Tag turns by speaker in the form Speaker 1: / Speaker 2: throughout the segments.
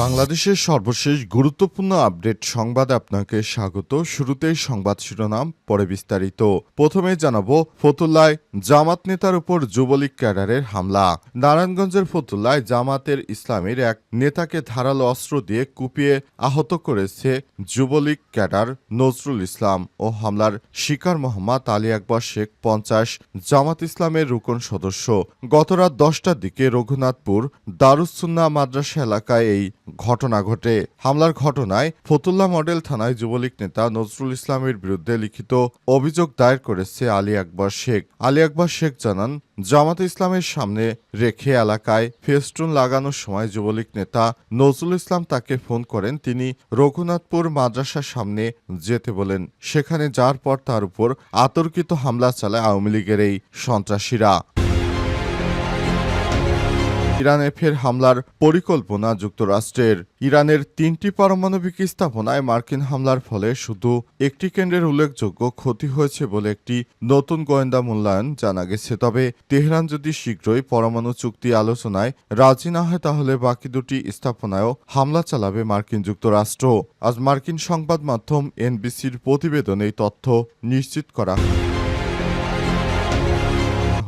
Speaker 1: বাংলাদেশের সর্বশেষ গুরুত্বপূর্ণ আপডেট সংবাদ আপনাকে স্বাগত। শুরুতেই সংবাদ শিরোনাম, পরে বিস্তারিত। প্রথমে জানাব, ফতুল্লায় জামাত নেতার উপর যুবলীগ ক্যাডারের হামলা। নারায়ণগঞ্জের ফতুল্লায় জামাতের ইসলামের এক নেতাকে ধারালো অস্ত্র দিয়ে কুপিয়ে আহত করেছে যুবলীগ ক্যাডার নজরুল ইসলাম ও হামলার শিকার মোহাম্মদ আলী আকবর শেখ পঞ্চাশ, জামাত ইসলামের রুকন সদস্য। গতরাত দশটার দিকে রঘুনাথপুর দারুসুন্না মাদ্রাসা এলাকায় এই ঘটনা ঘটে। হামলার ঘটনায় ফতুল্লা মডেল থানায় যুবলীগ নেতা নজরুল ইসলামের বিরুদ্ধে লিখিত অভিযোগ দায়ের করেছে আলী আকবর শেখ। আলী আকবর শেখ জানান, জামাত ইসলামের সামনে রেখে এলাকায় ফেস্টুন লাগানোর সময় যুবলীগ নেতা নজরুল ইসলাম তাকে ফোন করেন, তিনি রঘুনাথপুর মাদ্রাসার সামনে যেতে বলেন। সেখানে যাওয়ার পর তার উপর আতর্কিত হামলা চালায় আওয়ামী লীগের এই সন্ত্রাসীরা। ইরানে ফের হামলার পরিকল্পনা, যুক্তরাষ্ট্রের ইরানের তিনটি পারমাণবিক স্থাপনায় মার্কিন হামলার ফলে শুধু একটি কেন্দ্রের উল্লেখযোগ্য ক্ষতি হয়েছে বলে একটি নতুন গোয়েন্দা মূল্যায়ন জানা গেছে। তবে তেহরান যদি শীঘ্রই পরমাণু চুক্তি আলোচনায় রাজি না হয়, তাহলে বাকি দুটি স্থাপনায়ও হামলা চালাবে মার্কিন যুক্তরাষ্ট্র। আজ মার্কিন সংবাদ মাধ্যম এনবিসির প্রতিবেদনে তথ্য নিশ্চিত করা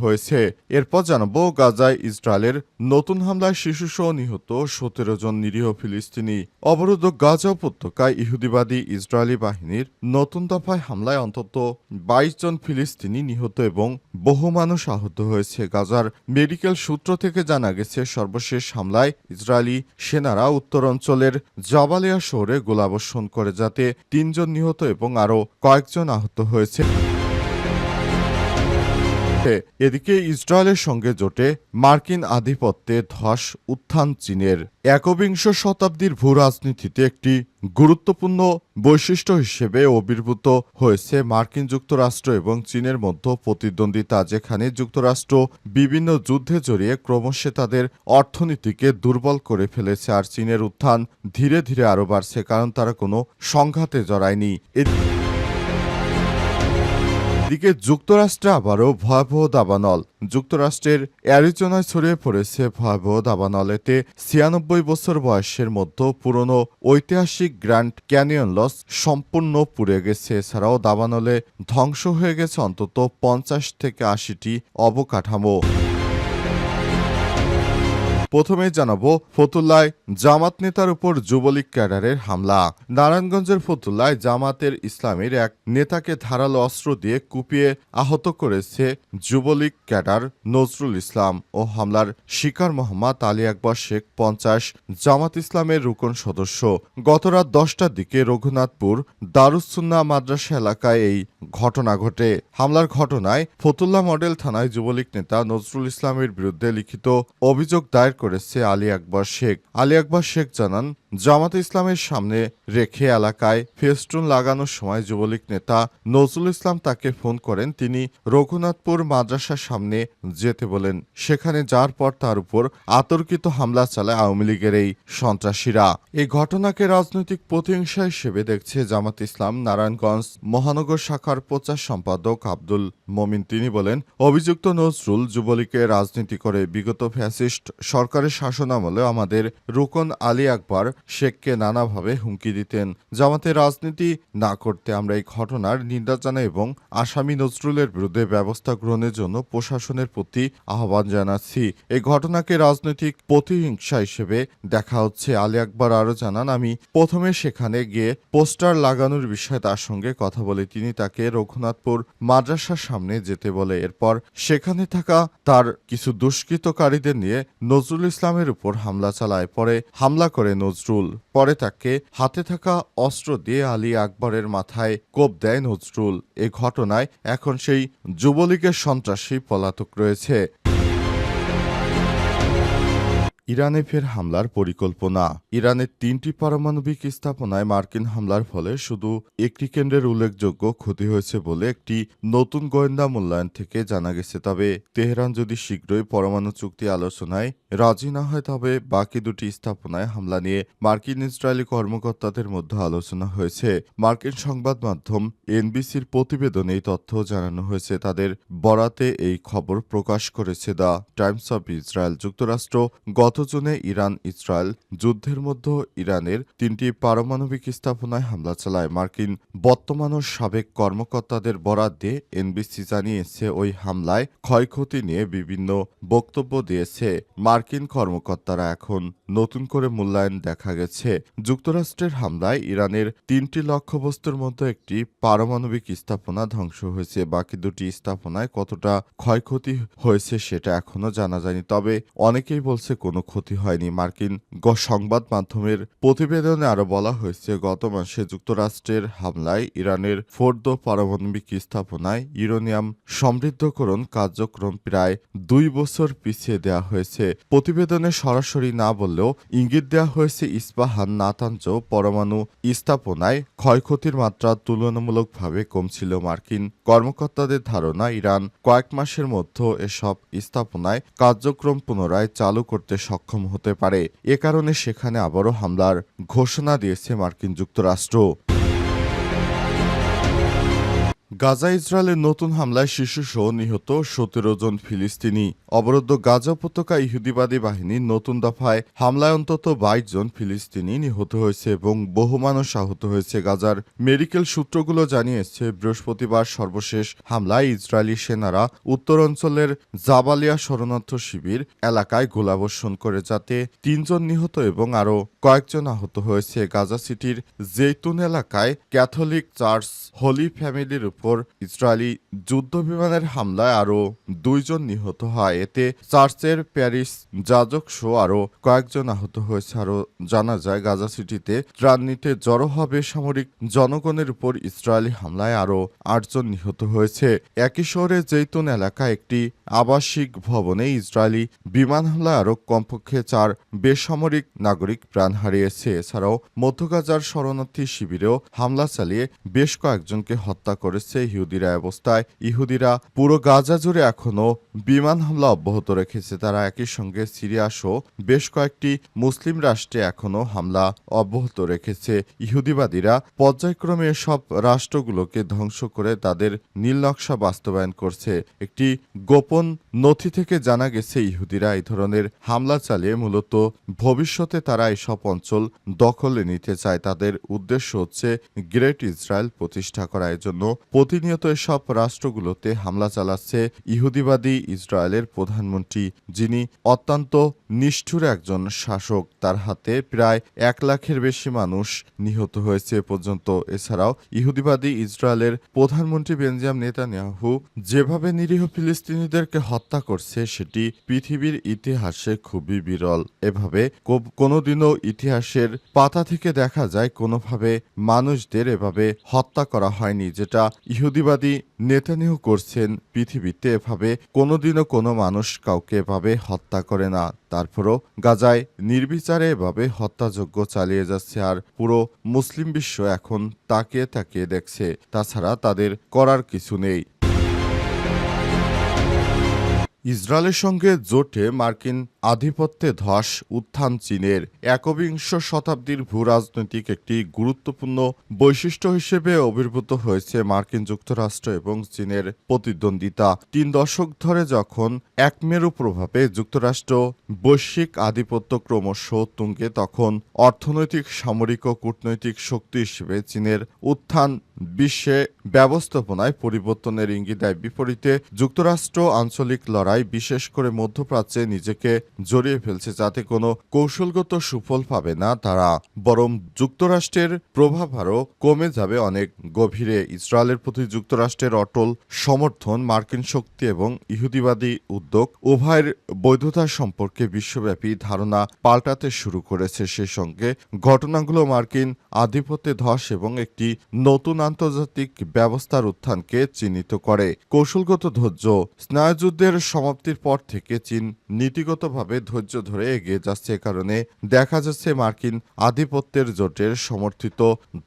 Speaker 1: হয়েছে। এরপর জানাব, গাজায় ইসরায়েলের নতুন হামলায় শিশুসহ নিহত সতেরো জন নিরীহ ফিলিস্তিনি। অবরুদ্ধ গাজা উপত্যকায় ইহুদিবাদী ইসরায়েলি বাহিনীর নতুন দফায় হামলায় অন্তত বাইশ জন ফিলিস্তিনি নিহত এবং বহু মানুষ আহত হয়েছে। গাজার মেডিকেল সূত্র থেকে জানা গেছে, সর্বশেষ হামলায় ইসরায়েলি সেনারা উত্তর অঞ্চলের জাবালিয়া শহরে গোলাবর্ষণ করে, যাতে তিনজন নিহত এবং আরও কয়েকজন আহত হয়েছে। এদিকে ইসরায়েলের সঙ্গে জোটে মার্কিন আধিপত্যে ধস উত্থান চীনের একবিংশ শতাব্দীর ভূ রাজনীতিতে একটি গুরুত্বপূর্ণ বৈশিষ্ট্য হিসেবে আবির্ভূত হয়েছে মার্কিন যুক্তরাষ্ট্র এবং চীনের মধ্যে প্রতিদ্বন্দ্বিতা, যেখানে যুক্তরাষ্ট্র বিভিন্ন যুদ্ধে জড়িয়ে ক্রমশ তাদের অর্থনীতিকে দুর্বল করে ফেলেছে আর চীনের উত্থান ধীরে ধীরে আরও বাড়ছে, কারণ তারা কোনো সংঘাতে জড়ায়নি। এদিকে যুক্তরাষ্ট্রে আবারও ভয়াবহ দাবানল। যুক্তরাষ্ট্রের অ্যারিজোনায় ছড়িয়ে পড়েছে ভয়াবহ দাবানল এতে ছিয়ানব্বই বছর বয়সের মধ্যে পুরনো ঐতিহাসিক গ্র্যান্ড ক্যানিয়ন লস সম্পূর্ণ পুড়ে গেছে। এছাড়াও দাবানলে ধ্বংস হয়ে গেছে অন্তত পঞ্চাশ থেকে আশিটি অবকাঠামো। প্রথমে জানাব ফতুল্লায় জামাত নেতার উপর যুবলীগ ক্যাডারের হামলা। নারায়ণগঞ্জের ফতুল্লায় জামাতের ইসলামের এক নেতাকে ধারালো অস্ত্র দিয়ে কুপিয়ে আহত করেছে যুবলীগ ক্যাডার নজরুল ইসলাম ও হামলার শিকার মোহাম্মদ আলী আকবর শেখ পঞ্চাশ, জামাত ইসলামের রুকন সদস্য। গতরাত দশটার দিকে রঘুনাথপুর দারুসুন্না মাদ্রাসা এলাকায় এই ঘটনা ঘটে। হামলার ঘটনায় ফতুল্লা মডেল থানায় যুবলীগ নেতা নজরুল ইসলামের বিরুদ্ধে লিখিত অভিযোগ দায়ের করেছে আলী আকবর শেখ। আলী আকবর শেখ জানান, জামাত ইসলামের সামনে রেখে এলাকায় ফেস্টুন লাগানোর সময় যুবলীগ নেতা নজরুল ইসলাম তাকে ফোন করেন, তিনি রঘুনাথপুর মাদ্রাসার সামনে যেতে বলেন। সেখানে যাওয়ার পর তার উপর আতর্কিত হামলা চালায় আওয়ামী লীগের এই সন্ত্রাসীরা। এই ঘটনাকে রাজনৈতিক প্রতিহিংসা হিসেবে দেখছে জামাত ইসলাম। নারায়ণগঞ্জ মহানগর শাখার প্রচার সম্পাদক আব্দুল মমিন, তিনি বলেন, অভিযুক্ত নজরুল যুবলীগের রাজনীতি করে বিগত ফ্যাসিস্ট সরকারের শাসনামলে আমাদের রুকন আলী আকবর শেখকে নানাভাবে হুমকি দিতেন। জামাতের রাজনীতি না করতে আমরা এই ঘটনার নিন্দা জানাই এবং আসামি নজরুলের বিরুদ্ধে ব্যবস্থা গ্রহণের জন্য প্রশাসনের প্রতি আহ্বান জানাচ্ছি। এই ঘটনাকে রাজনৈতিক প্রতিহিংসা হিসেবে দেখা হচ্ছে। আলী আকবর আরও জানান, আমি প্রথমে সেখানে গিয়ে পোস্টার লাগানোর বিষয়ে তার সঙ্গে কথা বলে। তিনি তাকে রঘুনাথপুর মাদ্রাসার সামনে যেতে বলে। এরপর সেখানে থাকা তার কিছু দুষ্কৃতকারীদের নিয়ে নজরুল ইসলামের উপর হামলা চালায়, পরে হামলা করে নজরুল। পরে তাকে হাতে থাকা অস্ত্র দিয়ে আলী আকবরের মাথায় কোপ দেয় নজরুল। এ ঘটনায় এখন সেই যুবলীগের সন্ত্রাসী পলাতক রয়েছে। ইরানে ফের হামলার পরিকল্পনা। ইরানের তিনটি পারমাণবিক স্থাপনায় মার্কিন হামলার ফলে শুধু একটি কেন্দ্রের উল্লেখযোগ্য ক্ষতি হয়েছে বলে একটি নতুন গোয়েন্দা মূল্যায়ন থেকে জানা গেছে। তবে তেহরান যদি শীঘ্রই পরমাণু চুক্তি আলোচনায় রাজি না হয়, তবে বাকি দুটি স্থাপনায় হামলা নিয়ে মার্কিন ইসরায়েলি কর্মকর্তাদের মধ্যে আলোচনা হয়েছে। মার্কিন সংবাদ মাধ্যম এনবিসির প্রতিবেদনে এই তথ্য জানানো হয়েছে। তাদের বরাতে এই খবর প্রকাশ করেছে দ্য টাইমস অব ইসরায়েল। যুক্তরাষ্ট্র গত জুনে ইরান, ইসরায়েল যুদ্ধের মধ্যে ইরানের তিনটি পারমাণবিক স্থাপনায় হামলা চালায়। মার্কিন বর্তমান ও সাবেক কর্মকর্তাদের বরাত দিয়ে এনবিসি জানিয়েছে, ওই হামলায় ক্ষয়ক্ষতি নিয়ে বিভিন্ন বক্তব্য দিয়েছে মার্কিন কর্মকর্তারা। এখন নতুন করে মূল্যায়ন দেখা গেছে। যুক্তরাষ্ট্রের হামলায় ইরানের তিনটি লক্ষ্যবস্তুর মধ্যে একটি পারমাণবিক স্থাপনা ধ্বংস হয়েছে। বাকি দুটি স্থাপনায় কতটা ক্ষয়ক্ষতি হয়েছে সেটা এখনও জানা যায়নি। তবে অনেকেই বলছে, কোনো ক্ষতি হয়নি। মার্কিন সংবাদ মাধ্যমের প্রতিবেদনে আরও বলা হয়েছে, গত মাসে যুক্তরাষ্ট্রের হামলায় ইরানের ফোর্দ পারমাণবিক স্থাপনায় ইউরেনিয়াম সমৃদ্ধকরণ কার্যক্রম প্রায় দুই বছর পিছিয়ে দেওয়া হয়েছে। প্রতিবেদনে সরাসরি না বললেও ইঙ্গিত দেওয়া হয়েছে, ইস্পাহান নাতাঞ্জ পরমাণু স্থাপনায় ক্ষয়ক্ষতির মাত্রা তুলনামূলকভাবে কম ছিল। মার্কিন কর্মকর্তাদের ধারণা, ইরান কয়েক মাসের মধ্যে এসব স্থাপনায় কার্যক্রম পুনরায় চালু করতে সক্ষম হতে পারে। এ কারণে সেখানে আবারও হামলার ঘোষণা দিয়েছে মার্কিন যুক্তরাষ্ট্র। গাজা ইসরায়েলের নতুন হামলায় শিশুসহ নিহত সতেরো জন ফিলিস্তিনি। অবরুদ্ধ গাজা উপত্যকা ইহুদিবাদী বাহিনীর নতুন দফায় হামলায় অন্তত বাইশ জন ফিলিস্তিনি নিহত হয়েছে এবং বহু মানুষ আহত হয়েছে। গাজার মেডিকেল সূত্রগুলো জানিয়েছে, বৃহস্পতিবার সর্বশেষ হামলায় ইসরায়েলি সেনারা উত্তরাঞ্চলের জাবালিয়া শরণার্থ শিবির এলাকায় গোলাবর্ষণ করে, যাতে তিনজন নিহত এবং আরও কয়েকজন আহত হয়েছে। গাজা সিটির জেতুন এলাকায় ক্যাথলিক চার্চ হোলি ফ্যামিলির উপর ইসরায়েলি যুদ্ধ বিমানের হামলায় আরও দুইজন নিহত হয়। এতে চার্চের প্যারিস যাজক সহ আরও কয়েকজন আহত হয়েছে। আরও জানা যায়, গাজা সিটিতে ত্রাণ নিতে জড়ো হবে সামরিক জনগণের উপর ইসরায়েলি হামলায় আরও আটজন নিহত হয়েছে। একই শহরে জৈতুন এলাকা একটি আবাসিক ভবনে ইসরায়েলি বিমান হামলায় আরও কমপক্ষে চার বেসামরিক নাগরিক প্রাণ হারিয়েছে। এছাড়াও মধ্যগাজার শরণার্থী শিবিরেও হামলা চালিয়ে বেশ কয়েকজনকে হত্যা করেছে ইহুদিরা। অবস্থায় ইহুদিরা পুরো গাজা জুড়ে এখনও বিমান হামলা অব্যাহত রেখেছে। তারা একই সঙ্গে সিরিয়া সহ বেশ কয়েকটি মুসলিম রাষ্ট্রে এখনও হামলা অব্যাহত রেখেছে। ইহুদিবাদীরা পর্যায়ক্রমে সব রাষ্ট্রগুলোকে ধ্বংস করে তাদের নীলনকশা বাস্তবায়ন করছে। একটি গোপন নথি থেকে জানা গেছে, ইহুদিরা এই ধরনের হামলা চালিয়ে মূলত ভবিষ্যতে তারা এসব অঞ্চল দখলে নিতে চায়। তাদের উদ্দেশ্য হচ্ছে গ্রেট ইসরায়েল প্রতিষ্ঠা করা। এজন্য প্রতিনিয়ত এসব রাষ্ট্রগুলোতে হামলা চালাচ্ছে ইহুদিবাদী ইসরায়েলের প্রধানমন্ত্রী যিনি অত্যন্ত নিষ্ঠুর একজন শাসক, তার হাতে প্রায় এক লাখের বেশি মানুষ নিহত হয়েছে পর্যন্ত। এছাড়াও ইহুদিবাদী ইসরায়েলের প্রধানমন্ত্রী বেঞ্জাম নেতানিয়াহু যেভাবে নিরীহ ফিলিস্তিনিদেরকে হত্যা করছে, সেটি পৃথিবীর ইতিহাসে খুবই বিরল। এভাবে কোনোদিনও ইতিহাসের পাতা থেকে দেখা যায় কোনোভাবে মানুষদের এভাবে হত্যা করা হয়নি, যেটা ইহুদিবাদী নেতানিয়াহু করছেন পৃথিবীতে। এভাবে কোনোদিনও কোনো মানুষ কাউকে এভাবে হত্যা করে না। তারপরও গাজায় নির্বিচারে এভাবে হত্যাযজ্ঞ চালিয়ে যাচ্ছে আর পুরো মুসলিম বিশ্ব এখন তাকিয়ে তাকিয়ে দেখছে। তাছাড়া তাদের করার কিছু নেই। ইসরায়েলের সঙ্গে জোটে মার্কিন আধিপত্যে ধস উত্থান চীনের একবিংশ শতাব্দীর ভূরাজনৈতিক একটি গুরুত্বপূর্ণ বৈশিষ্ট্য হিসেবে আবির্ভূত হয়েছে মার্কিন যুক্তরাষ্ট্র এবং চীনের প্রতিদ্বন্দ্বিতা। তিন দশক ধরে যখন একমেরু প্রভাবে যুক্তরাষ্ট্র বৈশ্বিক আধিপত্য ক্রমশ তুঙ্গে, তখন অর্থনৈতিক, সামরিক ও কূটনৈতিক শক্তি হিসেবে চীনের উত্থান বিশ্বে ব্যবস্থাপনায় পরিবর্তনের ইঙ্গিত দেয়। বিপরীতে, যুক্তরাষ্ট্র আঞ্চলিক লড়াই, বিশেষ করে মধ্যপ্রাচ্যে, নিজেকে জড়িয়ে ফেলছে যাতে কোনো কৌশলগত সুফল পাবে না, তারা বরং যুক্তরাষ্ট্রের প্রভাব আরও কমে যাবে। অনেক গভীরে ইসরায়েলের প্রতি যুক্তরাষ্ট্রের অটল সমর্থন, মার্কিন শক্তি এবং ইহুদিবাদী উদ্যোগ উভয়ের বৈধতা সম্পর্কে বিশ্বব্যাপী ধারণা পাল্টাতে শুরু করেছে। সে সঙ্গে ঘটনাগুলো মার্কিন আধিপত্যে ধস এবং একটি নতুন আন্তর্জাতিক ব্যবস্থার উত্থানকে চিহ্নিত করে। কৌশলগত ধৈর্য স্নায়ুযুদ্ধের সমাপ্তির পর থেকে চীন নীতিগতভাবে শান্তভাবে ধৈর্য ধরে এগিয়ে যাচ্ছে এ কারণে দেখা যাচ্ছে মার্কিন আধিপত্যের জোটের সমর্থিত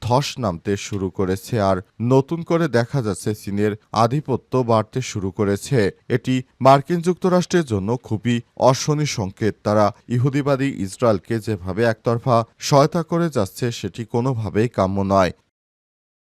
Speaker 1: ধস নামতে শুরু করেছে আর নতুন করে দেখা যাচ্ছে চীনের আধিপত্য বাড়তে শুরু করেছে। এটি মার্কিন যুক্তরাষ্ট্রের জন্য খুবই অশনি সংকেত। তারা ইহুদিবাদী ইসরায়েলকে যেভাবে একতরফা সহায়তা করে যাচ্ছে, সেটি কোনোভাবেই কাম্য নয়।